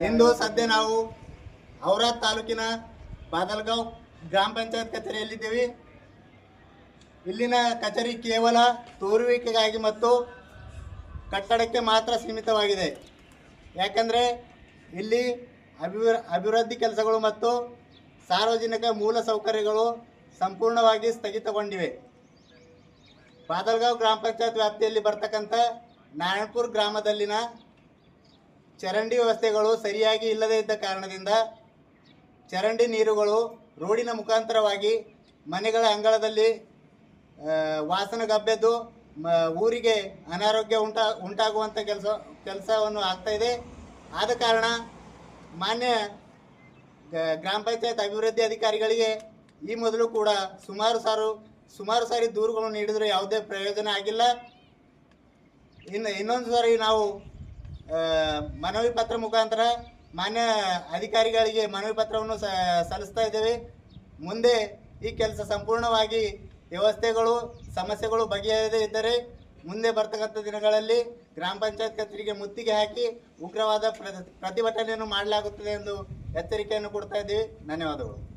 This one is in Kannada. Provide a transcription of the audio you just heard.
ಇಂದು ಸದ್ಯ ನಾವು ಔರಾದ್ ತಾಲೂಕಿನ ಬಾದಲ್ಗಾಂವ್ ಗ್ರಾಮ ಪಂಚಾಯತ್ ಕಚೇರಿಯಲ್ಲಿದ್ದೇವೆ. ಇಲ್ಲಿನ ಕಚೇರಿ ಕೇವಲ ತೋರುವಿಕೆಗಾಗಿ ಮತ್ತು ಕಟ್ಟಡಕ್ಕೆ ಮಾತ್ರ ಸೀಮಿತವಾಗಿದೆ. ಯಾಕಂದರೆ ಇಲ್ಲಿ ಅಭಿವೃ, ಅಭಿವೃದ್ಧಿ ಕೆಲಸಗಳು ಮತ್ತು ಸಾರ್ವಜನಿಕ ಮೂಲ ಸೌಕರ್ಯಗಳು ಸಂಪೂರ್ಣವಾಗಿ ಸ್ಥಗಿತಗೊಂಡಿವೆ. ಬಾದಲ್ಗಾಂವ್ ಗ್ರಾಮ ಪಂಚಾಯತ್ ವ್ಯಾಪ್ತಿಯಲ್ಲಿ ಬರ್ತಕ್ಕಂಥ ನಾರಾಯಣಪುರ ಗ್ರಾಮದಲ್ಲಿನ ಚರಂಡಿ ವ್ಯವಸ್ಥೆಗಳು ಸರಿಯಾಗಿ ಇಲ್ಲದೇ ಇದ್ದ ಕಾರಣದಿಂದ ಚರಂಡಿ ನೀರುಗಳು ರೋಡಿನ ಮುಖಾಂತರವಾಗಿ ಮನೆಗಳ ಅಂಗಳದಲ್ಲಿ ವಾಸನಗಬ್ಬೆದ್ದು ವಾಸನೆ ಗಬ್ಬೆದ್ದು ಮ, ಊರಿಗೆ ಅನಾರೋಗ್ಯ ಉಂಟಾ ಉಂಟಾಗುವಂಥ ಕೆಲಸ, ಕೆಲಸವನ್ನು ಆಗ್ತಾ ಇದೆ. ಆದ ಕಾರಣ ಮಾನ್ಯ ಗ್ರಾಮ ಪಂಚಾಯತ್ ಅಭಿವೃದ್ಧಿ ಅಧಿಕಾರಿಗಳಿಗೆ ಈ ಮೊದಲು ಕೂಡ ಸುಮಾರು ಸಾರು, ಸುಮಾರು ಸಾರಿ ದೂರುಗಳು ನೀಡಿದರೂ ಯಾವುದೇ ಪ್ರಯೋಜನ ಆಗಿಲ್ಲ. ಇನ್ನು ಇನ್ನೊಂದು ಸಾರಿ ನಾವು ಮನವಿ ಪತ್ರ ಮುಖಾಂತರ ಮಾನ್ಯ ಅಧಿಕಾರಿಗಳಿಗೆ ಮನವಿ ಪತ್ರವನ್ನು ಸಲ್ಲಿಸ್ತಾ ಇದ್ದೇವೆ. ಮುಂದೆ ಈ ಕೆಲಸ ಸಂಪೂರ್ಣವಾಗಿ ವ್ಯವಸ್ಥೆಗಳು, ಸಮಸ್ಯೆಗಳು ಬಗೆಹರಿಯದೇ ಇದ್ದರೆ ಮುಂದೆ ಬರ್ತಕ್ಕಂಥ ದಿನಗಳಲ್ಲಿ ಗ್ರಾಮ ಪಂಚಾಯತ್ ಕಚೇರಿಗೆ ಮುತ್ತಿಗೆ ಹಾಕಿ ಉಗ್ರವಾದ ಪ್ರ- ಪ್ರತಿಭಟನೆಯನ್ನು ಮಾಡಲಾಗುತ್ತದೆ ಎಂದು ಎಚ್ಚರಿಕೆಯನ್ನು ಕೊಡ್ತಾ ಇದ್ದೀವಿ. ಧನ್ಯವಾದಗಳು.